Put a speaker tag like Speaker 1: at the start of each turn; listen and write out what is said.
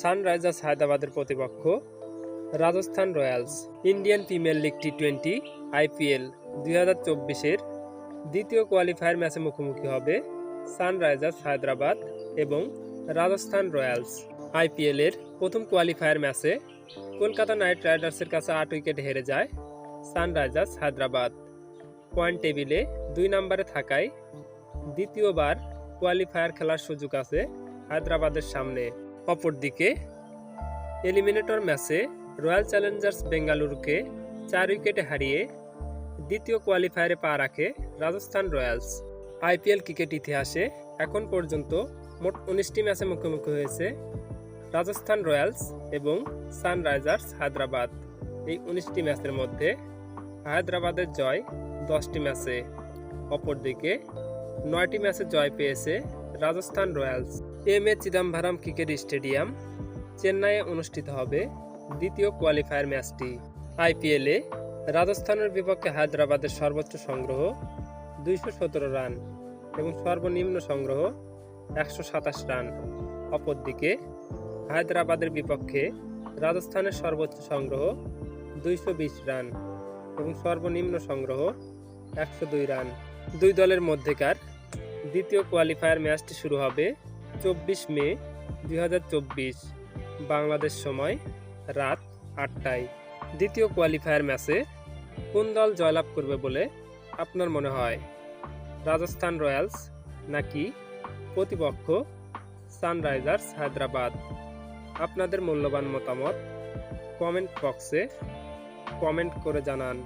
Speaker 1: Sunrisers হায়দ্রাবাদের প্রতিপক্ষ, Rajasthan Royals, Indian Premier League T twenty IPL দুই হাজার চব্বিশের দ্বিতীয় কোয়ালিফায়ার ম্যাচে মুখোমুখি হবে সানরাইজার্স হায়দ্রাবাদ এবং রাজস্থান রয়্যালস। আইপিএলের প্রথম কোয়ালিফায়ার ম্যাচে কলকাতা নাইট রাইডার্সের কাছে আট উইকেট হেরে যায় সানরাইজার্স হায়দ্রাবাদ। পয়েন্ট টেবিলে দুই নম্বরে থাকায় দ্বিতীয়বার কোয়ালিফায়ার খেলার সুযোগ আছে হায়দ্রাবাদের সামনে। অপরদিকে এলিমিনেটর ম্যাচে রয়্যাল চ্যালেঞ্জার্স বেঙ্গালুরুকে চার উইকেটে হারিয়ে দ্বিতীয় কোয়ালিফায়ারে পা রাখে রাজস্থান রয়্যালস। আইপিএল ক্রিকেট ইতিহাসে এখন পর্যন্ত মোট উনিশটি ম্যাচে মুখোমুখি হয়েছে রাজস্থান রয়্যালস এবং সানরাইজার্স হায়দ্রাবাদ। এই উনিশটি ম্যাচের মধ্যে হায়দ্রাবাদের জয় দশটি ম্যাচে, অপরদিকে নয়টি ম্যাচে জয় পেয়েছে Rajasthan Royals. M A Chidambaram cricket stadium চেন্নাইয়ে অনুষ্ঠিত হবে দ্বিতীয় কোয়ালিফায়ার ম্যাচটি। আইপিএলে রাজস্থানের বিপক্ষে হায়দ্রাবাদের সর্বোচ্চ সংগ্রহ দুইশো সতেরো রান এবং সর্বনিম্ন সংগ্রহ একশো সাতাশ রান। অপরদিকে হায়দ্রাবাদের বিপক্ষে রাজস্থানের সর্বোচ্চ সংগ্রহ দুইশো বিশ রান এবং সর্বনিম্ন সংগ্রহ একশো দুই রান। দুই দলের মধ্যেকার দ্বিতীয় কোয়ালিফায়ার ম্যাচটি শুরু হবে চব্বিশ মে দুই হাজার চব্বিশ, বাংলাদেশ সময় রাত আটটায়। দ্বিতীয় কোয়ালিফায়ার ম্যাচে কোন দল জয়লাভ করবে বলে আপনার মনে হয়? রাজস্থান রয়্যালস নাকি প্রতিপক্ষ সানরাইজার্স হায়দ্রাবাদ? আপনাদের মূল্যবান মতামত কমেন্ট বক্সে কমেন্ট করে জানান।